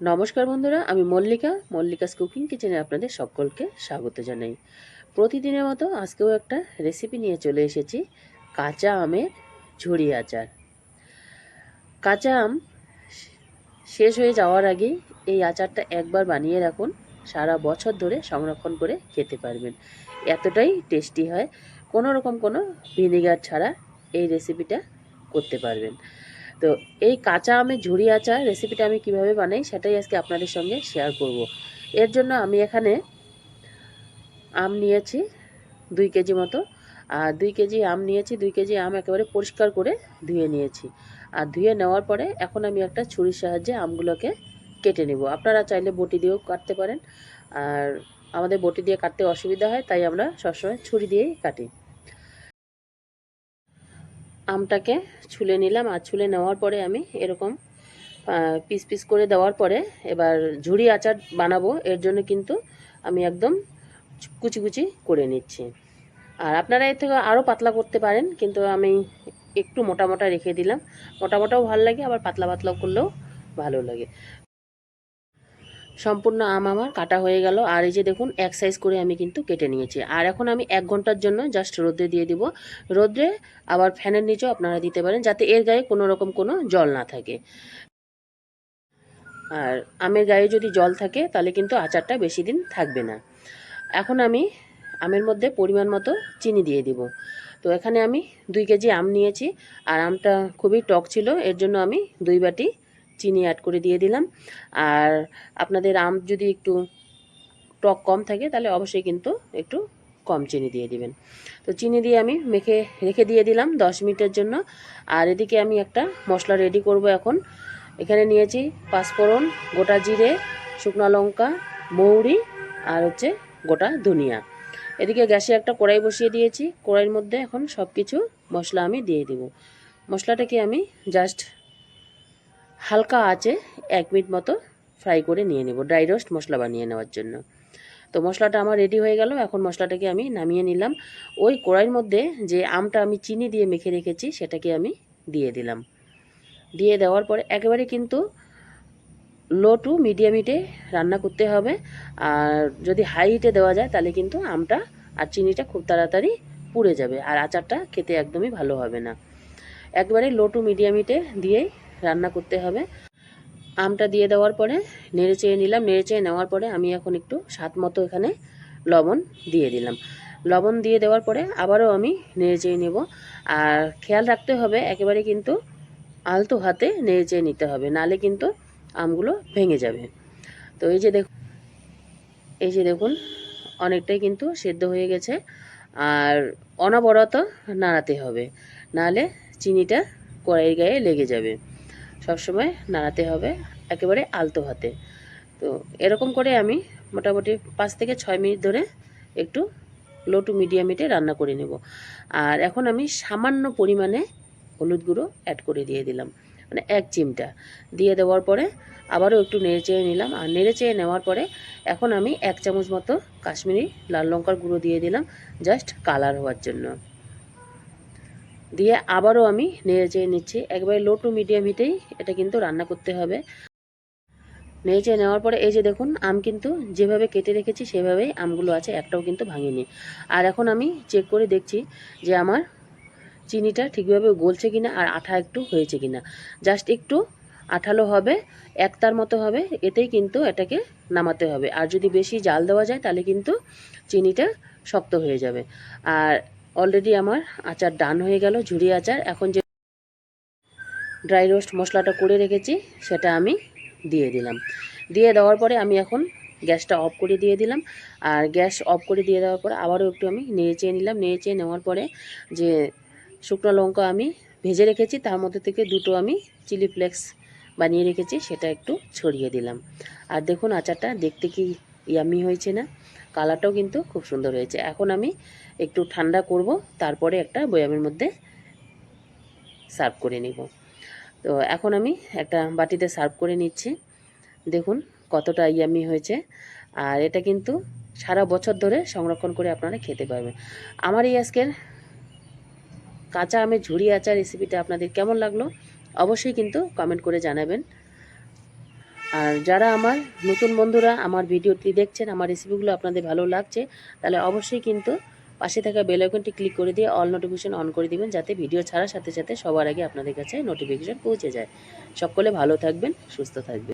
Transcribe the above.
নমস্কার বন্ধুরা, আমি মল্লিকা, মল্লিকাস কুকিং কিচেনে আপনাদের সকলকে স্বাগত জানাই। প্রতিদিনের মতো আজকেও একটা রেসিপি নিয়ে চলে এসেছি, কাঁচা আমের ঝুড়ি আচার। কাঁচা আম শেষ হয়ে যাওয়ার আগেই এই আচারটা একবার বানিয়ে রাখুন, সারা বছর ধরে সংরক্ষণ করে খেতে পারবেন। এতটাই টেস্টি হয়, কোনো রকম কোনো ভিনেগার ছাড়া এই রেসিপিটা করতে পারবেন। তো এই কাঁচা আমের ঝুড়ি আচার রেসিপিটা আমি কীভাবে বানাই সেটাই আজকে আপনাদের সঙ্গে শেয়ার করব। এর জন্য আমি এখানে আম নিয়েছি দুই কেজি মতো, আর দুই কেজি আম নিয়েছি, দুই কেজি আম একেবারে পরিষ্কার করে ধুয়ে নিয়েছি। আর ধুয়ে নেওয়ার পরে এখন আমি একটা ছুরির সাহায্যে আমগুলোকে কেটে নেব। আপনারা চাইলে বটি দিয়েও কাটতে পারেন, আর আমাদের বটি দিয়ে কাটতে অসুবিধা হয়, তাই আমরা সবসময় ছুরি দিয়েই কাটি। আমটাকে ছুলে নিলাম আর ছুলে নেওয়ার পরে আমি এরকম পিস পিস করে দেওয়ার পরে এবার ঝুড়ি আচার বানাবো। এর জন্য কিন্তু আমি একদম কুচি কুচি করে নিচ্ছি। আর আপনারা এর থেকে আরও পাতলা করতে পারেন, কিন্তু আমি একটু মোটা মোটা রেখে দিলাম। মোটা মোটাও ভালো লাগে, আবার পাতলা পাতলা করলেও ভালো লাগে। সম্পূর্ণ আম আমার কাটা হয়ে গেল। আর এই যে দেখুন, এক সাইজ করে আমি কিন্তু কেটে নিয়েছি। আর এখন আমি এক ঘণ্টার জন্য জাস্ট রোদ্রে দিয়ে দিব। রোদ্রে আবার ফ্যানের নিচেও আপনারা দিতে পারেন যাতে এর গায়ে কোনো রকম কোনো জল না থাকে। আর আমের গায়ে যদি জল থাকে, তাহলে কিন্তু আচারটা বেশি দিন থাকবে না। এখন আমি আমের মধ্যে পরিমাণ মতো চিনি দিয়ে দিব। তো এখানে আমি দুই কেজি আম নিয়েছি। আর আমটা খুবই টক ছিল, এর জন্য আমি দুই বাটি চিনি অ্যাড করে দিয়ে দিলাম। আর আপনাদের আম যদি একটু টক কম থাকে, তাহলে অবশ্যই কিন্তু একটু কম চিনি দিয়ে দিবেন। তো চিনি দিয়ে আমি মেখে, রেখে দিয়ে দিলাম দশ মিনিটের জন্য। আর এদিকে আমি একটা মশলা রেডি করব এখন। এখানে নিয়েছি পাঁচফোড়ন, গোটা জিরে, শুকনো লঙ্কা, মৌরি আর হচ্ছে গোটা ধনিয়া। এদিকে গ্যাসে একটা কড়াই বসিয়ে দিয়েছি। কড়াইয়ের মধ্যে এখন সব কিছু মশলা আমি দিয়ে দেব। মশলাটাকে আমি জাস্ট হালকা আছে এক মিনিট মতো ফ্রাই করে নিয়ে নেব, ড্রাই রোস্ট মশলা বানিয়ে নেওয়ার জন্য। তো মশলাটা আমার রেডি হয়ে গেল, এখন মশলাটাকে আমি নামিয়ে নিলাম। ওই কড়াইয়ের মধ্যে যে আমটা আমি চিনি দিয়ে মেখে রেখেছি, সেটাকে আমি দিয়ে দিলাম। দিয়ে দেওয়ার পরে একেবারে কিন্তু লো টু মিডিয়াম হিটে রান্না করতে হবে। আর যদি হাই হিটে দেওয়া যায়, তাহলে কিন্তু আমটা আর চিনিটা খুব তাড়াতাড়ি পুড়ে যাবে, আর আচারটা খেতে একদমই ভালো হবে না। একবারে লো টু মিডিয়াম হিটে দিয়েই রান্না করতে হবে। আমটা দিয়ে দেওয়ার পরে নেড়ে চেয়ে নিলাম। নেড়ে চেয়ে নেওয়ার পরে আমি এখন একটু স্বাদ মতো এখানে লবণ দিয়ে দিলাম। লবণ দিয়ে দেওয়ার পরে আবারও আমি নেড়ে চেয়ে নেব। আর খেয়াল রাখতে হবে, একেবারে কিন্তু আলতো হাতে নেড়ে চেয়ে নিতে হবে। নালে কিন্তু আমগুলো ভেঙে যাবে। তো এই যে দেখুন, এই যে দেখুন, অনেকটাই কিন্তু সেদ্ধ হয়ে গেছে। আর অনবরত নাড়াতে হবে। নাহলে চিনিটা কড়াইয়ের গায়ে লেগে যাবে। সবসময় নাড়াতে হবে, একেবারে আলতো হাতে। তো এরকম করে আমি মোটামুটি পাঁচ থেকে ছয় মিনিট ধরে একটু লো টু মিডিয়াম হিটে রান্না করে নেব। আর এখন আমি সামান্য পরিমাণে হলুদ গুঁড়ো অ্যাড করে দিয়ে দিলাম মানে এক চিমটা। দিয়ে দেওয়ার পরে আবারও একটু নেড়ে চেয়ে নিলাম। আর নেড়ে চেয়ে নেওয়ার পরে এখন আমি এক চামচ মতো কাশ্মীরি লাল লঙ্কার গুঁড়ো দিয়ে দিলাম জাস্ট কালার হওয়ার জন্য। দিয়ে আবারও আমি নেড়ে চেয়ে নিচ্ছি। একবারে লো টু মিডিয়াম হিটেই এটা কিন্তু রান্না করতে হবে। নেড়ে চেড়ে নেওয়ার পরে এই যে দেখুন, আম কিন্তু যেভাবে কেটে রেখেছি সেভাবেই আমগুলো আছে, একটাও কিন্তু ভাঙেনি। আর এখন আমি চেক করে দেখছি যে আমার চিনিটা ঠিকভাবে গলছে কিনা আর আঠা একটু হয়েছে কিনা। জাস্ট একটু আঠালো হবে একতার মতো হবে, এতেই কিন্তু এটাকে নামাতে হবে। আর যদি বেশি জাল দেওয়া যায় তাহলে কিন্তু চিনিটা শক্ত হয়ে যাবে। আর অলরেডি আমার আচার ডান হয়ে গেল ঝুড়ি আচার। এখন যে ড্রাই রোস্ট মশলাটা করে রেখেছি, সেটা আমি দিয়ে দিলাম। দিয়ে দেওয়ার পরে আমি এখন গ্যাসটা অফ করে দিয়ে দিলাম। আর গ্যাস অফ করে দিয়ে দেওয়ার পরে আবারও একটু আমি নেড়ে চেয়ে নিলাম। নেড়ে চেয়ে নেওয়ার পরে যে শুকনো লঙ্কা আমি ভেজে রেখেছি, তার মধ্যে থেকে দুটো আমি চিলি ফ্লেক্স বানিয়ে রেখেছি, সেটা একটু ছড়িয়ে দিলাম। আর দেখুন আচারটা দেখতে কি ইয়ামি হয়েছে না। কালারটাও কিন্তু খুব সুন্দর হয়েছে। এখন আমি একটু ঠান্ডা করব, তারপরে একটা বয়ামের মধ্যে সার্ভ করে নিব। তো এখন আমি একটা বাটিতে সার্ভ করে নিচ্ছি। দেখুন কতটা ইয়ামি হয়েছে। আর এটা কিন্তু সারা বছর ধরে সংরক্ষণ করে আপনারা খেতে পারবেন। আমার এই আজকের কাঁচা আমের ঝুড়ি আচার রেসিপিটা আপনাদের কেমন লাগল? অবশ্যই কিন্তু কমেন্ট করে জানাবেন। আর যারা আমার নতুন বন্ধুরা আমার ভিডিওটি দেখছেন, আমার রেসিপিগুলো আপনাদের ভালো লাগছে, তাহলে অবশ্যই কিন্তু পাশে থাকা বেল আইকনটি ক্লিক করে দিয়ে অল নোটিফিকেশন অন করে দিবেন, যাতে ভিডিও ছাড়ার সাথে সাথে সবার আগে আপনাদের কাছে নোটিফিকেশন পৌঁছে যায়। সকলে ভালো থাকবেন, সুস্থ থাকবেন।